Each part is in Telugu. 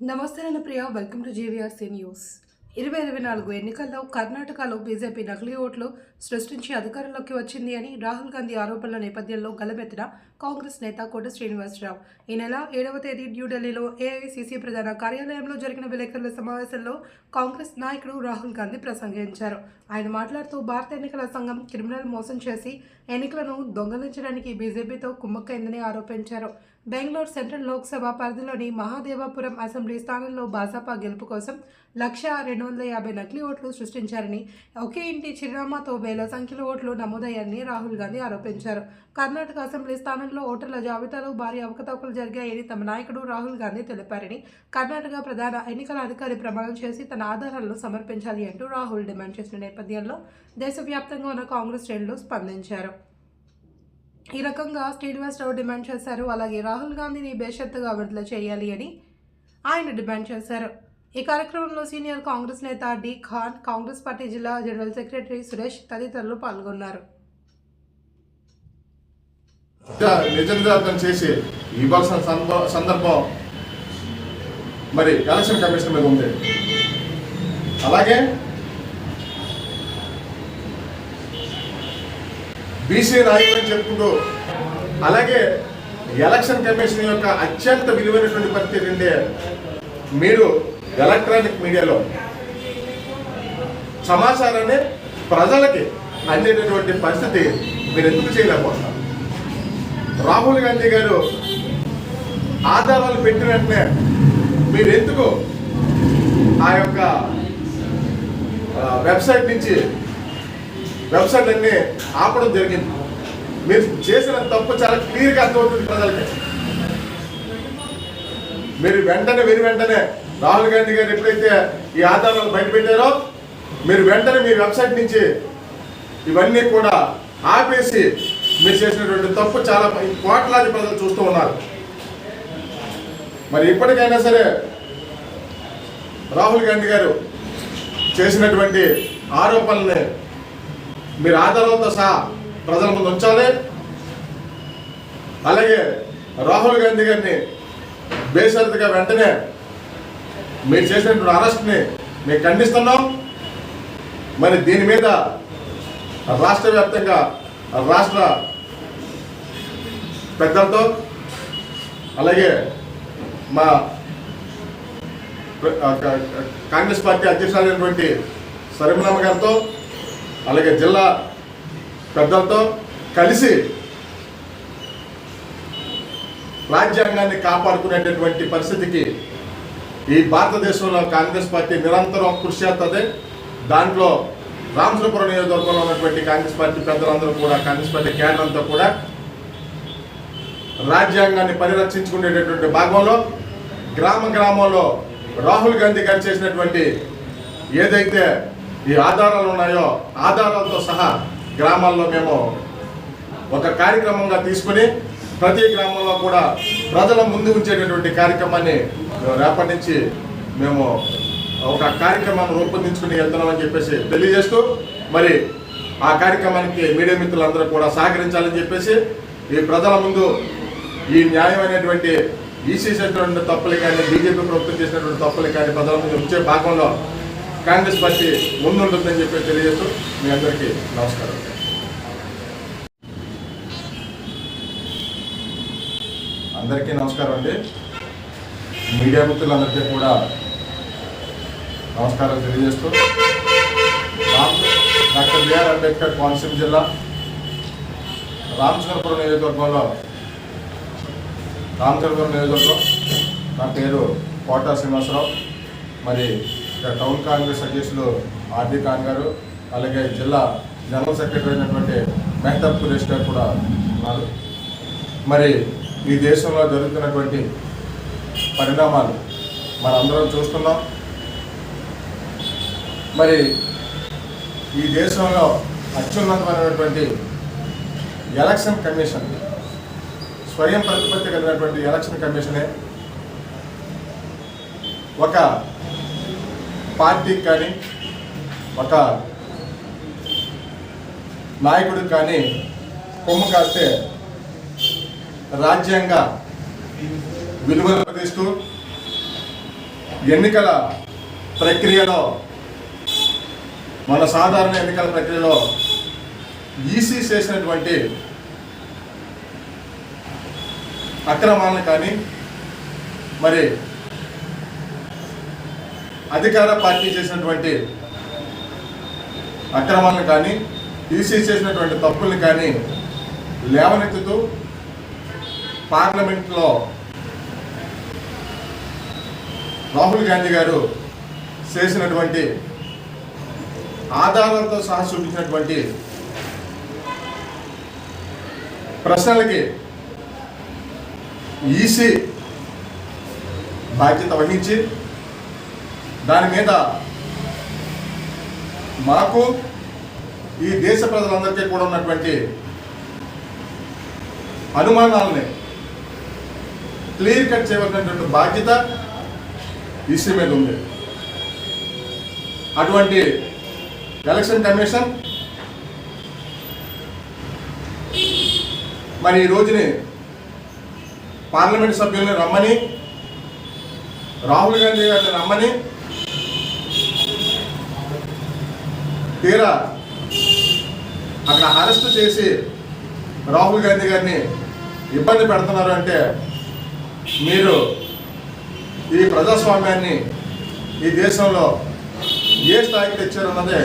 నమస్తే నేను Priya welcome to JVRC news ఇరవై ఇరవై నాలుగు ఎన్నికల్లో కర్ణాటకలో బీజేపీ నకిలీ ఓట్లు సృష్టించి అధికారంలోకి వచ్చింది అని రాహుల్ గాంధీ ఆరోపణల నేపథ్యంలో గలమెత్తిన కాంగ్రెస్ నేత కోట శ్రీనివాసరావు. ఈ నెల ఏడవ తేదీ న్యూఢిల్లీలో ఏఐసిసి ప్రధాన కార్యాలయంలో జరిగిన విలేకరుల సమావేశంలో కాంగ్రెస్ నాయకుడు రాహుల్ గాంధీ ప్రసంగించారు. ఆయన మాట్లాడుతూ భారత ఎన్నికల సంఘం క్రిమినల్ మోసం చేసి ఎన్నికలను దొంగలించడానికి బీజేపీతో కుమ్మక్కైందని ఆరోపించారు. బెంగళూరు సెంట్రల్ లోక్సభ పరిధిలోని మహాదేవపురం అసెంబ్లీ స్థానంలో భాజపా గెలుపు కోసం లక్ష రెండు వందల యాభై నకిలీ ఓట్లు సృష్టించారని ఒకే ఇంటి చిరునామాతో వేల సంఖ్యలో ఓట్లు నమోదయ్యాయని రాహుల్ గాంధీ ఆరోపించారు. కర్ణాటక అసెంబ్లీ స్థానంలో ఓటర్ల జాబితాలో భారీ అవకతవకలు జరిగాయని తమ నాయకుడు రాహుల్ గాంధీ తెలిపారని కర్ణాటక ప్రధాన ఎన్నికల అధికారి ప్రమాణం చేసి తన ఆధారాలను సమర్పించాలి అంటూ రాహుల్ డిమాండ్ చేసిన నేపథ్యంలో దేశవ్యాప్తంగా ఉన్న కాంగ్రెస్ శ్రేణులు స్పందించారు. ఈ రకంగా శ్రీనివాసరావు డిమాండ్ చేశారు? అలాగే రాహుల్ గాంధీని బేషత్తుగా విడుదల చేయాలి అని ఆయన డిమాండ్ చేశారు. ఈ కార్యక్రమంలో సీనియర్ కాంగ్రెస్ నేత డి ఖాన్ కాంగ్రెస్ పార్టీ జిల్లా జనరల్ సెక్రటరీ సురేష్ తదితరులు పాల్గొన్నారు. చేసి ఇవ్వాల్సిన సందర్భం మరి ఎలక్షన్ కమిషన్ మీద ఉంది. అలాగే బీసీ నాయకులు చెప్పుకుంటూ అలాగే ఎలక్షన్ కమిషన్ యొక్క అత్యంత విలువైనటువంటి పరిస్థితి ఏంటంటే మీరు ఎలక్ట్రానిక్ మీడియాలో సమాచారాన్ని ప్రజలకి అందేటటువంటి పరిస్థితి మీరు ఎందుకు చేయలేకపోతున్నారు? రాహుల్ గాంధీ గారు ఆధారాలు పెట్టిన వెంటనే మీరు ఎందుకు ఆ యొక్క వెబ్సైట్ నుంచి వెబ్సైట్ అన్ని ఆపడం జరిగింది. మీరు చేసిన తప్పు చాలా క్లియర్గా అర్థమవుతుంది ప్రజలకి. మీరు వెంటనే విని వెంటనే రాహుల్ గాంధీ గారు ఎప్పుడైతే ఈ ఆధారాలు బయట పెట్టారో మీరు వెంటనే మీ వెబ్సైట్ నుంచి ఇవన్నీ కూడా ఆపేసి మీరు చేసినటువంటి తప్పు చాలా కోట్లాది ప్రజలు చూస్తూ ఉన్నారు. మరి ఇప్పటికైనా సరే రాహుల్ గాంధీ గారు చేసినటువంటి ఆరోపణల్ని మీరు ఆధారంతో సహా ప్రజల ముందు ఉంచాలి. అలాగే రాహుల్ గాంధీ గారిని బేషరతుగా వెంటనే మీరు చేసినటువంటి అరెస్ట్ని మేము ఖండిస్తున్నాం. మరి దీని మీద రాష్ట్ర వ్యాప్తంగా రాష్ట్ర పెద్దలతో అలాగే మా కాంగ్రెస్ పార్టీ అధ్యక్షులైనటువంటి సరిమలమ్మ గారితో అలాగే జిల్లా పెద్దలతో కలిసి రాజ్యాంగాన్ని కాపాడుకునేటటువంటి పరిస్థితికి ఈ భారతదేశంలో కాంగ్రెస్ పార్టీ నిరంతరం కృషి చేస్తుంది. దాంట్లో రామచంద్రపురం నియోజకవర్గంలో ఉన్నటువంటి కాంగ్రెస్ పార్టీ పెద్దలందరూ కూడా కాంగ్రెస్ పార్టీ కేంద్రంతో కూడా రాజ్యాంగాన్ని పరిరక్షించుకునేటటువంటి భాగంలో గ్రామ గ్రామంలో రాహుల్ గాంధీ గారు చేసినటువంటి ఏదైతే ఈ ఆధారాలు ఉన్నాయో ఆధారాలతో సహా గ్రామాల్లో మేము ఒక కార్యక్రమంగా తీసుకుని ప్రతి గ్రామంలో కూడా ప్రజల ముందు ఉంచేటటువంటి కార్యక్రమాన్ని రేపటి నుంచి మేము ఒక కార్యక్రమాన్ని రూపొందించుకుని వెళ్తున్నామని చెప్పేసి తెలియజేస్తూ మరి ఆ కార్యక్రమానికి మీడియా మిత్రులందరూ కూడా సహకరించాలని చెప్పేసి ఈ ప్రజల ముందు ఈ న్యాయమైనటువంటి ఈసీ చేసినటువంటి తప్పులు కానీ బీజేపీ ప్రభుత్వం చేసినటువంటి తప్పులు కానీ ప్రజల ముందు ఉంచే భాగంలో కాంగ్రెస్ పార్టీ ముందుంటుందని చెప్పి తెలియజేస్తూ మీ అందరికీ నమస్కారం. అందరికీ నమస్కారం అండి. మీడియా మిత్రులందరికీ కూడా నమస్కారం తెలియజేస్తూ Ram doctor B R Ambedkar Konaseema జిల్లా రామచంద్రపురం నియోజకవర్గంలో రామచంద్రపురం నియోజకవర్గం నా పేరు కోట శ్రీనివాసరావు. మరి టౌన్ కాంగ్రెస్ అధ్యక్షులు ఆర్డీ ఖాన్ గారు అలాగే జిల్లా జనరల్ సెక్రటరీ అయినటువంటి మెహతాబ్ సురేష్ గారు కూడా ఉన్నారు. మరి ఈ దేశంలో జరుగుతున్నటువంటి పరిణామాలు మనందరం చూస్తున్నాం. మరి ఈ దేశంలో అత్యున్నతమైనటువంటి ఎలక్షన్ కమిషన్ స్వయం ప్రతిపత్తి కలిగినటువంటి ఎలక్షన్ కమిషనే ఒక పార్టీకి కానీ ఒక నాయకుడికి కానీ కొమ్ము కాస్తే రాజ్యాంగ విలువలు ప్రకటిస్తూ ఎన్నికల ప్రక్రియలో మన సాధారణ ఎన్నికల ప్రక్రియలో ఈసీ చేసినటువంటి అక్రమాలను కానీ మరి అధికార పార్టీ చేసినటువంటి అక్రమాలను కానీ ఈసీ చేసినటువంటి తప్పుల్ని కానీ లేవనెత్తుతూ పార్లమెంట్లో రాహుల్ గాంధీ గారు చేసినటువంటి ఆధారాలతో సహా చూపించినటువంటి ప్రశ్నలకి ఈసీ బాధ్యత వహించి దాని మీద మాకు ఈ దేశ ప్రజలందరికీ కూడా ఉన్నటువంటి అనుమానాలని క్లియర్ కట్ చేయవలసినటువంటి బాధ్యత ఈసీ మీద ఉంది. అటువంటి ఎలక్షన్ కమిషన్ మరి ఈ రోజుని పార్లమెంట్ సభ్యుల్ని రమ్మని రాహుల్ గాంధీ గారిని రమ్మని తీరా అక్కడ అరెస్ట్ చేసి రాహుల్ గాంధీ గారిని ఇబ్బంది పెడుతున్నారు అంటే మీరు ఈ ప్రజాస్వామ్యాన్ని ఈ దేశంలో ఏ స్థాయికి తెచ్చారన్నదే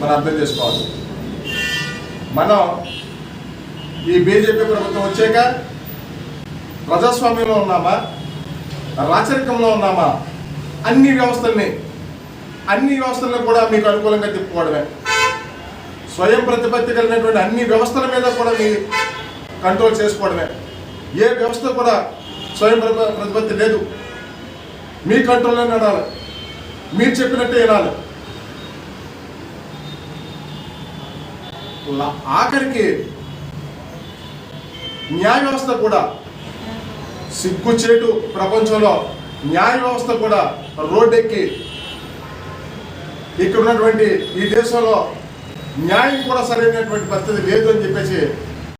మనం అర్థం చేసుకోవాలి. మనం ఈ బీజేపీ ప్రభుత్వం వచ్చాక ప్రజాస్వామ్యంలో ఉన్నామా? రాచరికంలో ఉన్నామా? అన్ని వ్యవస్థల్ని అన్ని వ్యవస్థలను కూడా మీకు అనుకూలంగా తిప్పుకోవడమే. స్వయం ప్రతిపత్తి కలిగినటువంటి అన్ని వ్యవస్థల మీద కూడా మీ కంట్రోల్ చేసుకోవడమే. ఏ వ్యవస్థ కూడా స్వయం ప్రతిపత్తి లేదు. మీ కంట్రోల్లో నడాలి మీరు చెప్పినట్టే వినాలి. ఆఖరికి న్యాయ వ్యవస్థ కూడా సిగ్గుచేటు ప్రపంచంలో న్యాయ వ్యవస్థ కూడా రోడ్డెక్కి ఇక్కడ ఉన్నటువంటి ఈ దేశంలో న్యాయం కూడా సరైనటువంటి పరిస్థితి లేదు అని చెప్పేసి